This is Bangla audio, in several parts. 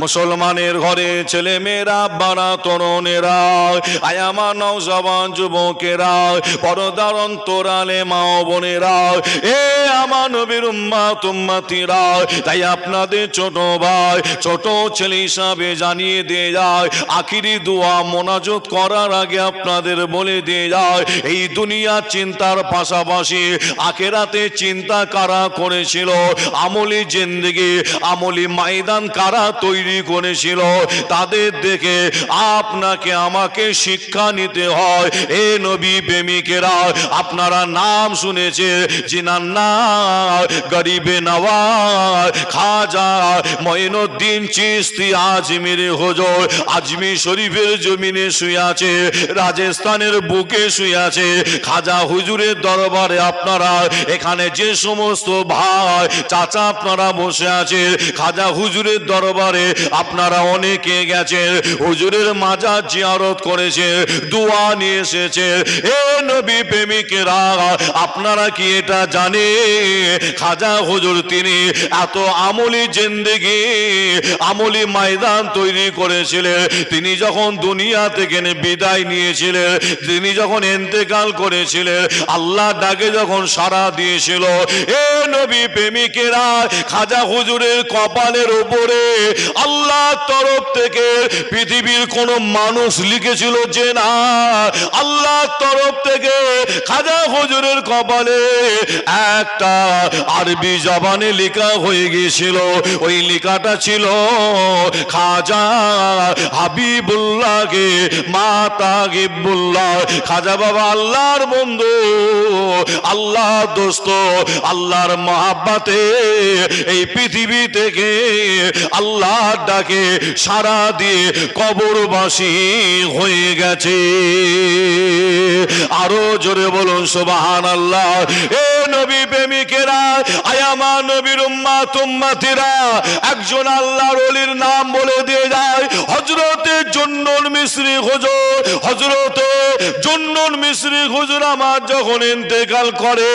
মুসলমানের ঘরে ছেলে মেয়েরা বাড়া তরুণেরা, আয়ামা নৌজবান যুবকেরা, পরদার অন্তরালে মা বোনেরা, এ আমার নবীর উম্মা তুম্মাতিরা তাই আপনাদের ছোট ভাই, ছোট ছেলে হিসাবে জানিয়ে দিয়ে যায়, আখিরি দোয়া মোনাজত করার আগে আপনাদের বলে দিয়ে যায়, এই দুনিয়া চিন্তার পাশাপাশি আখেরাতে চিন্তা কারা করেছিল? আমলি জিন্দিগি, আমলি ময়দান কারা তৈরি করেছিল। তাদের দেখে আপনাকে আমাকে শিক্ষা নিতে হয়। এ নবী প্রেমিকেরা, আপনারা নাম শুনেছে জিনার গরিবে নওয়াজ খাজা মঈনুদ্দিন চিস্তি, আজমির হুজুর আজমির শরীফের জমিনে শুয়ে আছে, রাজস্থানের বুকে শুয়ে আছে। খাজা হুজুরের দরবারে আপনারা, এখানে যে সমস্ত ভাই, চাচা আপনারা বসে আছে, খাজা হুজুরের দরবারে আপনারা অনেকে গেছেন হুজুরের মাজার জিয়ারত করেছে দোয়া নিয়ে এসেছে। এ নবী প্রেমিকেরা আপনারা কি এটা জানে? খাজা হুজুর, তিনি এত আমলি জিন্দেগি, আমলি ময়দান তৈরি করেছিলেন। তিনি যখন দুনিয়া থেকে বিদায় নিয়েছিলেন, তিনি যখন এন্তেকাল করেছিলেন, আল্লাহ ডাকে যখন সাড়া দিয়েছিল, এ নবী প্রেমিকেরা, খাজা হুজুরের কপালের উপরে আল্লাহ তরফ থেকে পৃথিবীর কোন মানুষ লিখেছিল যে না আল্লাহ তরফ থেকে খাজা হুজুরের কপালে একটা আরবি জবানে লেখা হয়ে গিয়েছিল। ওই লেখাটা ছিল, খাজা হাবিবুল্লাহকে, মাতা গিবুল্লাহ খাজা বাবা আল্লাহর বন্ধু আল্লাহ দোস্ত, আল্লাহর মহাব্বাতে এই পৃথিবী থেকে আল্লাহ ডাকে সারা দিয়ে কবরবাসী হয়ে গেছে। আরও জোরে বলুন সোবাহান আল্লাহ এ নবী প্রেমিকেরা আয়ামা নবীর উম্মা তুম্মাতিরা একজন আল্লাহর অলির নাম বলে দিয়ে জন্নন মিশ্রি হুজুর। হজরতে জন্নন মিশ্রি হুজুর আমার যখন ইন্তেকাল করে,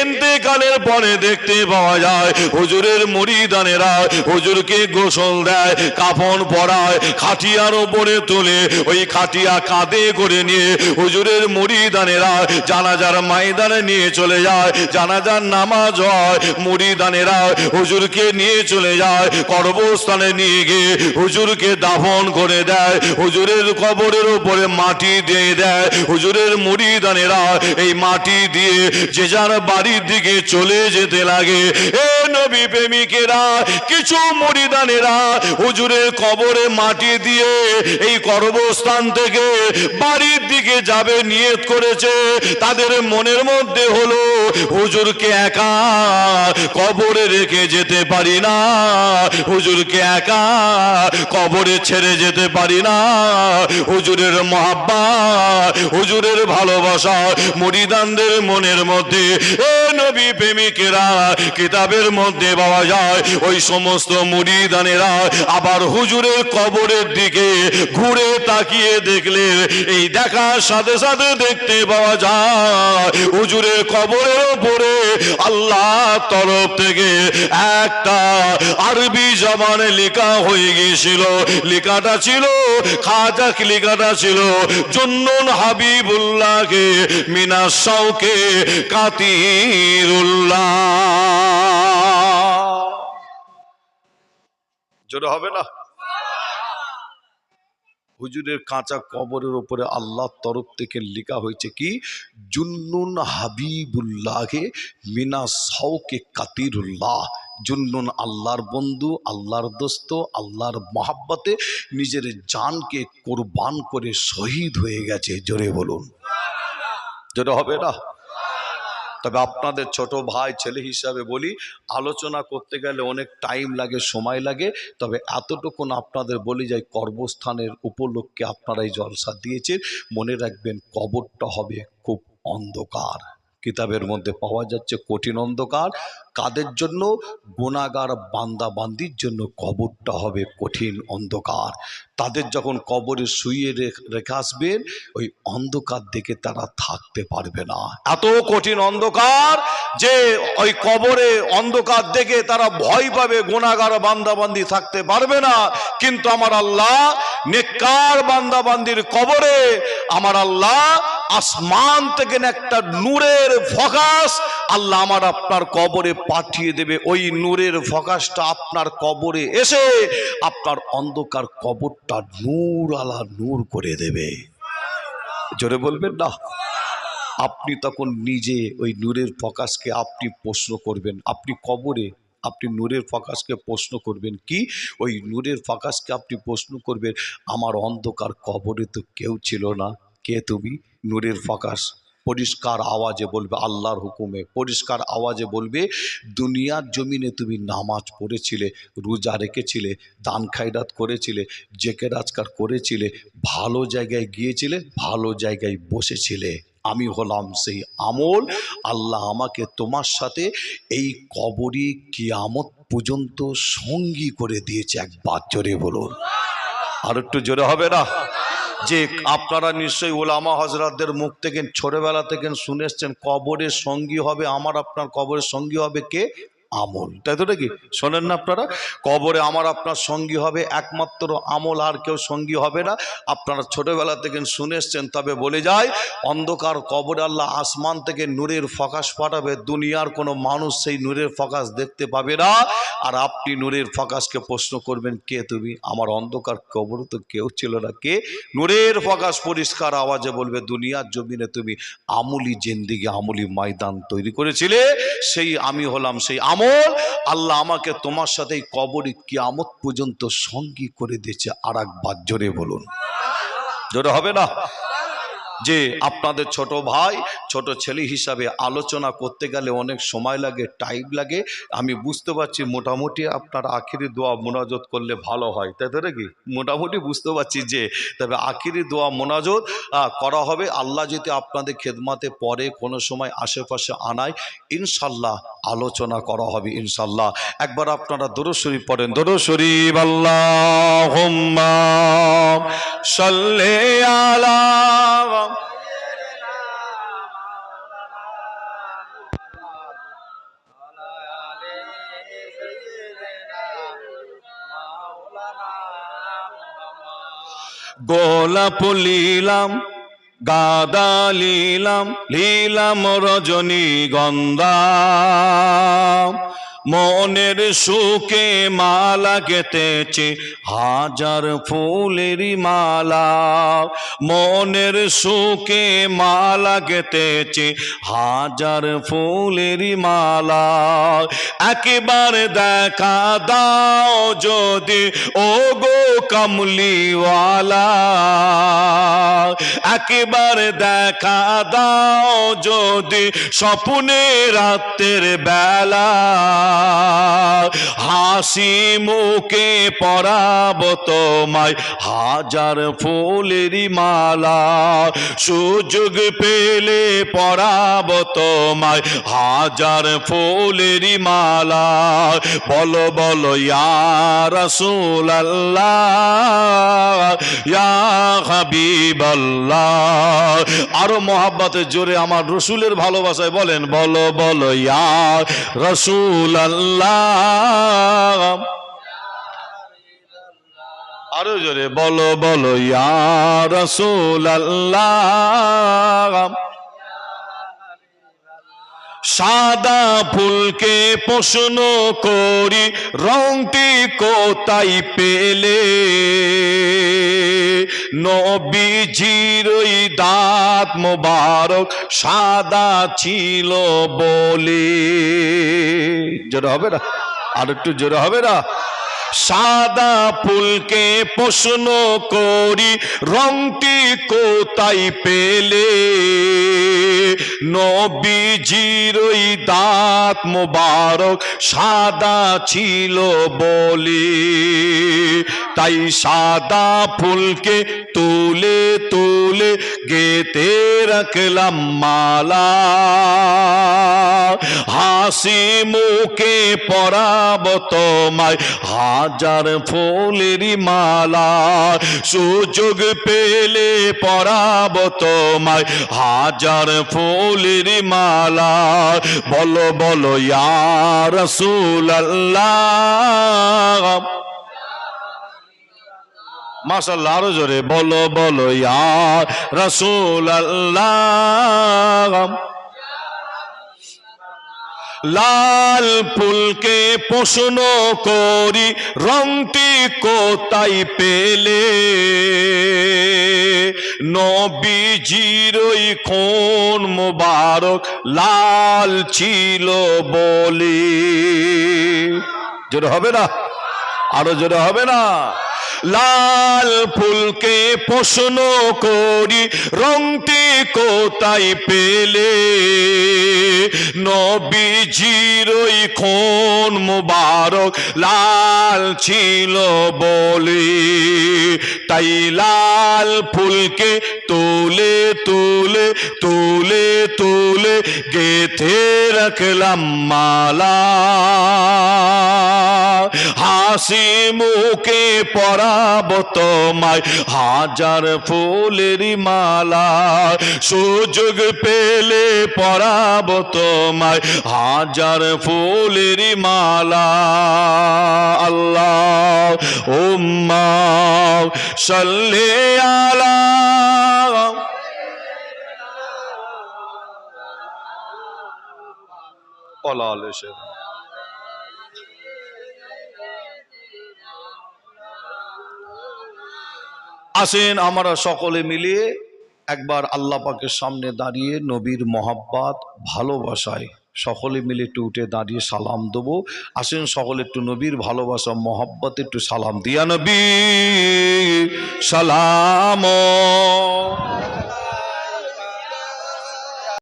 ইন্তেকালের পরে দেখতে পাওয়া যায় হুজুরের মরিদানেরা হুজুরকে গোসল দেয়, কাফন পরায়, খাটিয়ার ওপরে তোলে ওই খাটিয়া কাঁধে করে নিয়ে হুজুরের মরিদানেরা জানাজার ময়দানে নিয়ে চলে যায়। জানাজার নামাজ হয়, মরিদানেরা হুজুরকে নিয়ে চলে যায়, কর্মস্থানে নিয়ে গিয়ে হুজুরকে দাফন করে দেয়। হুজুরের কবরের উপরে মাটি দিয়ে দেয়, হুজুরের মরিদানেরা এই মাটি দিয়ে যে যার বাড়ির দিকে চলে যেতে লাগে। এ নবী প্রেমিকেরা, কিছু মরিদানেরা হুজুরের কবরে মাটি দিয়ে এই কর্মস্থান থেকে বাড়ির দিকে যাবে নিয়ত করেছে। তাদের মনের মধ্যে হলো হুজুরকে একা কবরে রেখে যেতে পারি না। হুজুরকে একা কবরে ছেড়ে যেতে পারি না। হুজুরের মহাব্বা, হুজুরের ভালোবাসা মরিদানদের মনের মধ্যে। এ নবী প্রেমিকেরা কিতাবের মধ্যে পাওয়া যায়, ওই সমস্ত মুরিদানেরা আবার হুজুরের কবরের দিকে ঘুরে তাকিয়ে দেখলে, এই দেখার সাথে সাথে দেখতে পাওয়া যায়, হুজুরের কবরের উপরে আল্লাহ তরফ থেকে একটা আরবি জবানে লেখা হয়ে গিয়েছিল। লেখাটা ছিল খাজাক লেখাটা ছিল, জন্নুন হাবিবুল্লাহকে মিনা শৌকে কাতিরুল্লাহ। জোরে হবে না? হুজুরের কাঁচা কবরের ওপরে আল্লাহর তরফ থেকে লেখা হয়েছে কি? জুন্নুন হাবিবুল্লাহে মিনা সাউকে কাতিরুল্লাহ। জুন্নুন আল্লাহর বন্ধু, আল্লাহর দোস্ত, আল্লাহর মহাব্বতে নিজের জানকে কোরবান করে শহীদ হয়ে গেছে। জোরে বলুন। জোরে হবে না? তবে আপনাদের ছোট ভাই, ছেলে হিসাবে বলি, আলোচনা করতে গেলে অনেক টাইম লাগে, সময় লাগে। তবে এতটুকুন আপনাদের বলি যাই কর্মস্থানের উপলক্ষে আপনারা এই জলসা দিয়েছেন। মনে রাখবেন, কবরটা হবে খুব অন্ধকার। কিতাবের মধ্যে পাওয়া যাচ্ছে কঠিন অন্ধকার। কাদের জন্য? গোনাগার বান্দা বান্দির জন্য কবরটা হবে কঠিন অন্ধকার। তাদের যখন কবরে শুয়ে রেখ- আসবেন, ওই অন্ধকার দেখে তারা থাকতে পারবে না। এত কঠিন অন্ধকার যে ওই কবরে অন্ধকার দেখে তারা ভয় পাবে গোনাগার বান্দাবান্দি থাকতে পারবে না। কিন্তু আমার আল্লাহ নেককার বান্দাবান্দির কবরে, আমার আল্লাহ আসমান থেকে একটা নূরের ফকাস আল্লাহ আমার আপনার কবরে পাঠিয়ে দেবে। ওই নূরের ফকাসটা আপনার কবরে এসে আপনার অন্ধকার কবরটা নূর আলা নূর করে দেবে। জোরে বলবেন না? আপনি তখন নিজে ওই নূরের ফকাসকে আপনি প্রশ্ন করবেন। আপনি কবরে আপনি নূরের ফকাসকে প্রশ্ন করবেন কি? ওই নূরের ফকাসকে আপনি প্রশ্ন করবেন, আমার অন্ধকার কবরে তো কেউ ছিল না। কে তুমি? নূরের ফকাস পরিষ্কার আওয়াজে বলবে, আল্লাহর হুকুমে। পরিষ্কার আওয়াজে বলবে, দুনিয়ার জমিনে তুমি নামাজ পড়েছিলে, রোজা রেখেছিলে, দান খায়রাত করেছিলে জেকে রাজকার করেছিলে, ভালো জায়গায় গিয়েছিলে, ভালো জায়গায় বসেছিলে। আমি হলাম সেই আমল। আল্লাহ আমাকে তোমার সাথে এই কবরি কিয়ামত পর্যন্ত সঙ্গী করে দিয়েছে একবার। জোরে বলুন। আর একটু জোরে হবে না? যে আপনারা নিশ্চয়ই ওলামা হজরতদের মুখ থেকে ছোটবেলা থেকে শুনে এসছেন কবরের সঙ্গী হবে, আমার আপনার কবরের সঙ্গী হবে কে? আমল। তাই তো নাকি? শোনেন না আপনারা, কবরে আমার আপনার সঙ্গী হবে, একমাত্র আমল আর কেউ সঙ্গী হবে না। আপনারা ছোটবেলা থেকে শুনে এসছেন, তবে বলে যায়, অন্ধকার কবরে আল্লাহ আসমান থেকে নূরের ফকাশ পাঠাবে, দুনিয়ার কোনো মানুষ সেই নূরের ফকাশ দেখতে পাবে না। আর আপনি নূরের ফকাশকে প্রশ্ন করবেন, কে তুমি? আমার অন্ধকার কবর তো কেউ ছিল না। কে? নূরের ফকাশ পরিষ্কার আওয়াজে বলবে, দুনিয়ার জমিনে তুমি আমুলি জেন্দিগি, আমুলি ময়দান তৈরি করেছিলে, সেই আমি হলাম সেই আমল আল্লাহ আমাকে তোমার সাথে কবরে কিয়ামত পর্যন্ত সঙ্গী করে দিয়েছে। আর একবার জোরে বলুন। জোরে হবে না? যে আপনাদের ছোট ভাই, ছোট ছেলে হিসাবে আলোচনা করতে গেলে অনেক সময় লাগে টাইম লাগে। আমি বুঝতে পারছি মোটামুটি আপনার আখিরি দোয়া মোনাজত করলে ভালো হয়। তাই তো নাকি? মোটামুটি বুঝতে পারছি যে, তবে আখিরি দোয়া মোনাজত করা হবে। আল্লাহ যদি আপনাদের খেদমাতে পরে কোনো সময় আশেপাশে আনায়, ইনশাল্লাহ আলোচনা করা হবে, ইনশাল্লাহ। একবার আপনারা দরুদ শরীফ পড়েন। দরুদ শরীফ আল্লাহ সাল্লে আলা গোলাপ লীলাম গাদা লীলাম লীলাম রজনী গন্ধা মনের সুখে মালা গেতেছে হাজার ফুলেরই মালা। মনের সুখে মালা গেতেছে হাজার ফুলেরই মালা। একেবারে দেখা দাও যদি ও গো কামলিওয়ালা। একেবারে দেখা দাও যদি স্বপ্নে রাতের বেলা। হাসি মুখে পরাব তোমায়, হাজার ফুলেরই মালা। সুযোগ পেলে পরাব তোমায়, হাজার ফুলেরই মালা। বলো বলো, ইয়া রসুল আল্লাহ আরও মহাব্বতের জোরে আমার রসুলের ভালোবাসায় বলেন, বলো বলো রসুল আল্লাহ আরও জোরে বলো বলো ইয়া রসুল আল্লাহ সাদা ফুলকে প্রশ্ন করি, রংটি কোথায় পেলে? নবীজিরই দাঁত মোবারক সাদা ছিল বলে। জোরে হবে না? আর একটু জোরে হবে না? সাদা ফুলকে প্রশ্ন করি, রংটি কোথায় পেলে? নবীজির ওই দাঁত মোবারক সাদা ছিল বলে। তাই সাদা ফুলকে তুলে তুলে গেতে রাখলাম মালা। হাসি মুখে পরাব তোমায়। হাজার ফুলেরই মালা সুযোগ পেলে পরাব তোমায়। হাজার ফুলের মালা বলো বলো ইয়ার রসুল আল্লাহ মাশাল্লাহ আরও জোরে বলো বলো ইয়ার রসুল আল্লাহ লাল ফুলকে প্রশ্ন করি, রংটি কোথায় পেলে? নবীজির ওই খুন মোবারক লাল ছিল বলে। জোরে হবে না? আরও জোরে হবে না? লাল ফুলকে প্রশ্ন করি, রংটি কোথায় পেলে? নবীজির ওই খুন মুবারক লাল ছিল বলে। তাই লাল ফুলকে তুলে তুলে তুলে তুলে গেথে রাখলাম মালা। হাসি মুখে পরাব তোমায়, হাজার ফুলের মালা। সুযোগ পেলে পরাব তোমায়, হাজার ফুলের মালা। আল্লাহ, উম্মা, সাল্লে আলা আসেন আমরা সকলে মিলিয়ে একবার আল্লাহ পাকের সামনে দাঁড়িয়ে নবীর মহাব্বাত ভালোবাসায় সকলে মিলে একটু উঠে দাঁড়িয়ে সালাম দেবো। আসেন সকলে একটু নবীর ভালোবাসা, মহাব্বত একটু সালাম। দিয়া নবী, সালাম।